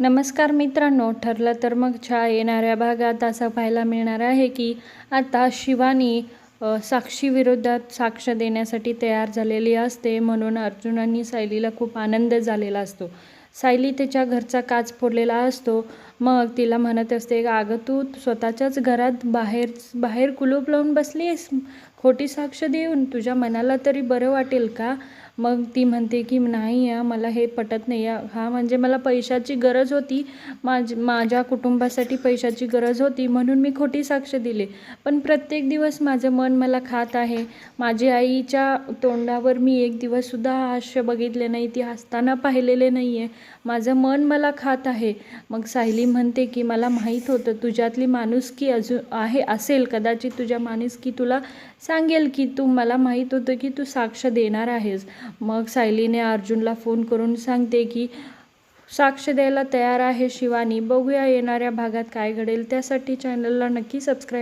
नमस्कार मित्रांनो ठरलं तर मग छा येणाऱ्या भागात असं पाहायला मिळणार आहे की आता शिवानी साक्षीविरोधात साक्ष देण्यासाठी तयार झालेली असते. म्हणून अर्जुनांनी सायलीला खूप आनंद झालेला असतो. सायली त्याच्या घरचा काच फोडलेला असतो. मग तिला म्हणत असते अगं तू स्वतःच्याच घरात बाहेर बाहेर कुलूप लावून बसली आहेस खोटी साक्ष देऊन तुझ्या मनाला तरी बरं वाटेल का? मग ती म्हणते की नाही या मला हे पटत नाही या. हा म्हणजे मला पैशाची गरज होती. माझ माझ्या कुटुंबासाठी पैशाची गरज होती म्हणून मी खोटी साक्ष दिली. पण प्रत्येक दिवस माझं मन मला खात आहे. माझी आईच्या तोंडावर मी एक दिवससुद्धा हास्य बघितले नाही ती हसताना पाहिलेले नाही आहे माझं मन मला खात आहे. मग सायली म्हणते की मला माहीत होतं तुझ्यातली माणुसकी अजून आहे असेल. कदाचित तुझ्या माणुसकी तुला सांगेल की तू मला माहीत होतं की तू साक्ष देणार आहेस. मग सायलीने अर्जुनला फोन करून सांगते की साक्ष द्यायला तयार आहे शिवानी. बघूया येणाऱ्या भागात काय घडेल. त्यासाठी चॅनलला नक्की सबस्क्राईब